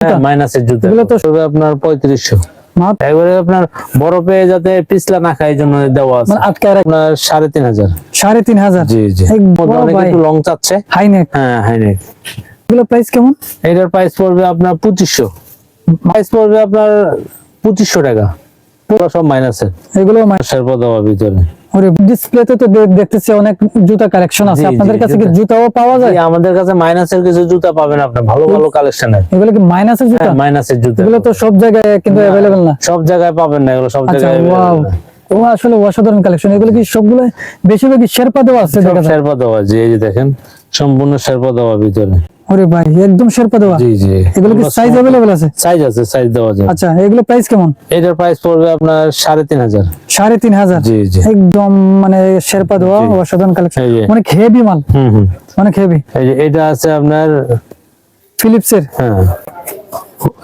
মাইনাসের জুতা? এগুলো তো- আপনার পঁয়ত্রিশশো। আপনার বরফে যাতে পিছলা না খায় জন্য দেওয়া আছে। মানে আপনার সাড়ে তিন হাজার। সাড়ে তিন হাজার? জি। একটু লং চাচ্ছে। হাই হ্যাঁ হ্যাঁ নেক এগুলো প্রাইস কেমন? এটার প্রাইস পড়বে আপনার পঁচিশশো। প্রাইস পড়বে আপনার পঁচিশশো টাকা। পুরো সব মাইনাসের এগুলো শেরপা দেওয়া ভিতরে ডিসপ্লেতে তো দেখতেছি অনেক জুতা কালেকশন আছে। জি, জি, আপনাদের কাছে কি জুতাও পাওয়া যায়? আমাদের কাছে মাইনাসের কিছু জুতা পাবেন আপনি ভালো ভালো কালেকশনের এগুলো কি মাইনাসের জুতা? মাইনাসের জুতা। এগুলো তো সব জায়গায় কিন্তু না সব জায়গায় পাবেন না এগুলো সব আচ্ছা জায়গায় ওয়াও ও আসলে অসাধারণ কালেকশন এগুলো কি সবগুলো বেশিরভাগই শেরপা দেওয়া আছে দেখা শেরপা দেওয়া জি এই যে দেখেন সম্পূর্ণ শেরপা দেওয়া ভিতরে। ওরে ভাই একদম শেরপা দেওয়া জি জি। এগুলো কি সাইজ অ্যাভেলেবেল আছে? সাইজ আছে সাইজ দেওয়া যায় আচ্ছা এগুলো প্রাইস কেমন? এটার প্রাইস পড়বে আপনার জি জি। একদম মানে শেরপা দেওয়া অসাধারণ কালেকশন। অনেক হেভি মাল। হুম হুম। অনেক হেভি এই যে এটা আছে আপনার হ্যাঁ।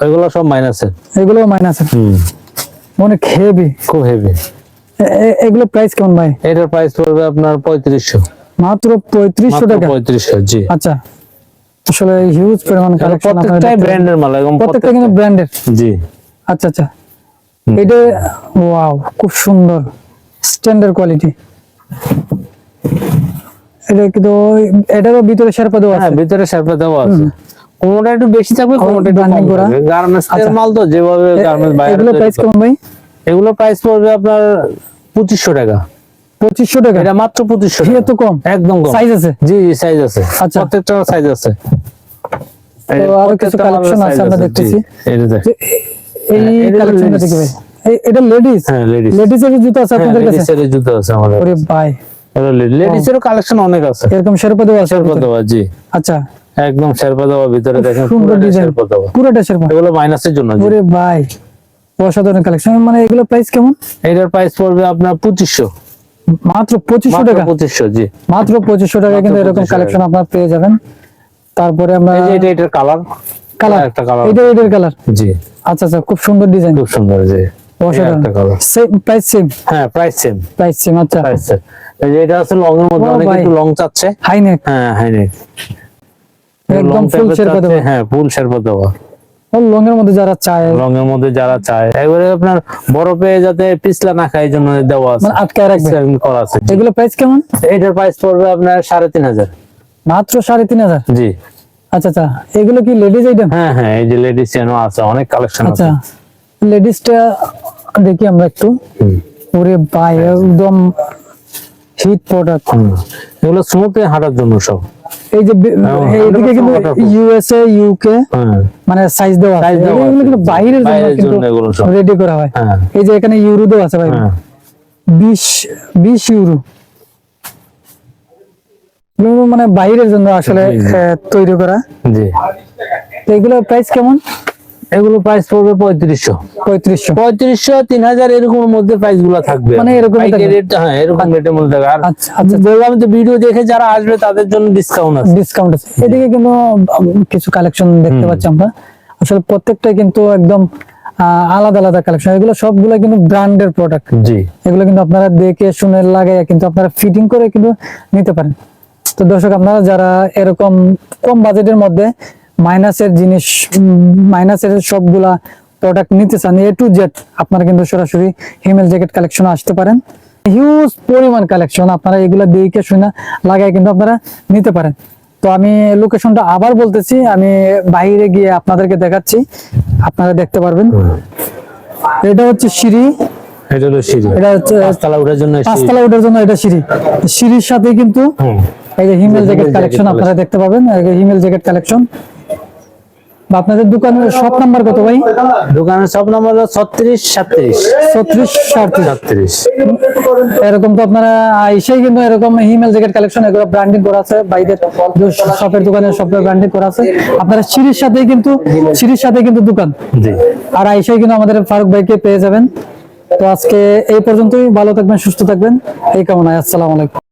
এগুলো সব মাইনাসের এগুলো মাইনাস হুম। অনেক হেভি খুব হেভি এগুলো প্রাইস কেমন ভাই? এটার প্রাইস পড়বে আপনার পঁয়ত্রিশশো। মাত্র পঁয়ত্রিশশো টাকা? পঁয়ত্রিশশো জি। আচ্ছা। আসলে হিউজ পরিমাণ কালেকশন প্রত্যেকটাই ব্র্যান্ডের মাল একদম প্রত্যেকটা কিন্তু ব্র্যান্ডের জি। আচ্ছা আচ্ছা। এটা ওয়াও খুব সুন্দর। স্ট্যান্ডার্ড কোয়ালিটি এটা কিন্তু এটারও ভিতরে শেরপা দেওয়া হ্যাঁ আছে। ভিতরে শেরপা দেওয়া আছে। কোনোটা একটু বেশি থাকবে কোনোটা একটু কম। থাকবে। গার্মেন্টস এর আচ্ছা। মাল তো যেভাবে গার্মেন্টস বাইরে এগুলো প্রাইস কেমন ভাই? এগুলো প্রাইস পড়বে আপনার পঁচিশশো টাকা। পঁচিশশো টাকা? এটা মাত্র পঁচিশশো এত কম? একদম কম। সাইজ আছে? জি সাইজ আছে। আচ্ছা। প্রত্যেকটা সাইজ আছে। আরও কিছু প্রত্যেকটা আছে আমরা দেখতেছি। এই যে দেখ। যে এই হ্যাঁ, এটা কালেকশনটা দেখি ভাই এটা লেডিস হ্যাঁ লেডিস লেডিস জুতো আছে আপনাদের কাছে? লেডিস জুতো আছে আমাদের ওরে ভাই। লেডিস কালেকশন অনেক আছে। এরকম শেরপা দেওয়া শেরপা দেওয়া জি। আচ্ছা। একদম শেরপা দেওয়া ভিতরে দেখেন সুন্দর পুরোটা ডিজাইন শেরপা দেওয়া। পুরোটা শেরপা। এগুলো মাইনাসের জন্য জি। ওরে ভাই অসাধারণ কালেকশন মানে এগুলো প্রাইস কেমন? এটার প্রাইস পড়বে আপনার পঁচিশশো। মাত্র পঁচিশশো টাকা। পঁচিশশো জি। মাত্র পঁচিশশো টাকা কিন্তু এরকম কালেকশন আপনার পেয়ে যাবেন। তারপরে আমরা এই যে এটা এটার কালার কালার একটা কালার এটা এটার কালার জি। আচ্ছা আচ্ছা খুব সুন্দর ডিজাইন খুব সুন্দর জি। একটা কালার সেম প্রাইস সেম হ্যাঁ প্রাইস সেম প্রাইস সেম আচ্ছা। প্রাইস সেম এই যে এটা আছে লং এর মধ্যে ও অনেকে ভাই। একটু লং চাচ্ছে। হাই নেক হ্যাঁ নেক একদম ফুল শেরপা দেওয়া। হ্যাঁ ফুল শেরপা দেওয়া। লং এর মধ্যে যারা চায় এর মধ্যে যারা চায় আপনার বরফে যাতে পিছলা না খায় জন্য দেওয়া আছে। মানে আটকায় রাখবে। করা আছে। এগুলো প্রাইস কেমন? এটার প্রাইস পড়বে আপনার সাড়ে তিন হাজার। মাত্র সাড়ে তিন হাজার? জি। আচ্ছা আচ্ছা। এগুলো কি লেডিস আইটেম হ্যাঁ হ্যাঁ এই যে লেডিস চেনও আছে অনেক কালেকশন আচ্ছা। আছে লেডিসটা দেখি আমরা একটু। ওরে ভাই একদম হিট প্রোডাক্ট এগুলো স্মুথে হাঁটার জন্য সব। এই যে হ্যাঁ, এইদিকে কিন্তু ইউএসএ ইউকে হ্যাঁ। মানে সাইজ দেওয়া আছে। এগুলো কিন্তু বাইরের জন্য কিন্তু। রেডি করা হয়। হ্যাঁ। এই যে এখানে ইউরো দেওয়া আছে ভাই। হ্যাঁ। বিশ বিশ ইউরো মানে বাইরের জন্য আসলে তৈরি করা। জি। এগুলোর প্রাইস কেমন? এগুলো প্রাইস পড়বে পঁয়ত্রিশশো। পঁয়ত্রিশশো। পঁয়ত্রিশশো তিন হাজার এরকম মধ্যে প্রাইসগুলো থাকবে। মানে রেট হ্যাঁ এরকম রেটের মধ্যে থাকবে। আর। বললাম তো ভিডিও দেখে যারা আসবে তাদের জন্য ডিসকাউন্ট আছে। ডিসকাউন্ট আছে। এদিকে কিন্তু কিছু কালেকশন দেখতে পাচ্ছি আমরা। আসলে প্রত্যেকটাই কিন্তু একদম আলাদা আলাদা কালেকশন এগুলো সবগুলো কিন্তু ব্র্যান্ডের প্রোডাক্ট জি। এগুলো কিন্তু আপনারা দেখে শুনে লাগাই কিন্তু আপনারা ফিটিং করে কিন্তু নিতে পারেন। তো দর্শক আপনারা যারা এরকম কম বাজেটের মধ্যে মাইনাসের জিনিস মাইনাসের সবগুলা প্রোডাক্ট নিতে চান এ টু জেড আপনারা কিন্তু সরাসরি হিমেল জ্যাকেট কালেকশন আসতে পারেন। হিউজ পরিমাণ কালেকশন আপনারা এগুলা দেখে শুনে লাগাই কিন্তু আপনারা নিতে পারেন। তো আমি লোকেশনটা আবার বলতেছি আমি বাইরে গিয়ে আপনাদেরকে দেখাচ্ছি আপনারা দেখতে পারবেন। এটা হচ্ছে সিঁড়ি। এটা হলো সিঁড়ি। এটা হচ্ছে পাঁচতলা ওঠার জন্য পাঁচতলা ওঠার জন্য এটা সিঁড়ি। সিঁড়ির সাথে কিন্তু এই যে হিমেল জ্যাকেট কালেকশন আপনারা দেখতে পাবেন হিমেল জ্যাকেট কালেকশন বা আপনাদের দোকানের শপ নাম্বার কত ভাই? দোকানের সব নম্বর হলো ছত্রিশ সাতত্রিশ। ছত্রিশ সাতত্রিশ। এরকম তো আপনারা আইসেই কিন্তু এরকম হিমেল জ্যাকেট কালেকশন এগুলো ব্র্যান্ডিং করা আছে বাইদের শপের দোকানের শপের ব্র্যান্ডিং করা আছে। আপনারা সিঁড়ির সাথেই কিন্তু সিঁড়ির সাথে কিন্তু দোকান। জি। আর আইসাই কিন্তু আমাদের ফারুক ভাইকে পেয়ে যাবেন। তো আজকে এই পর্যন্তই ভালো থাকবেন সুস্থ থাকবেন। এই কামনায় আসসালামু আলাইকুম।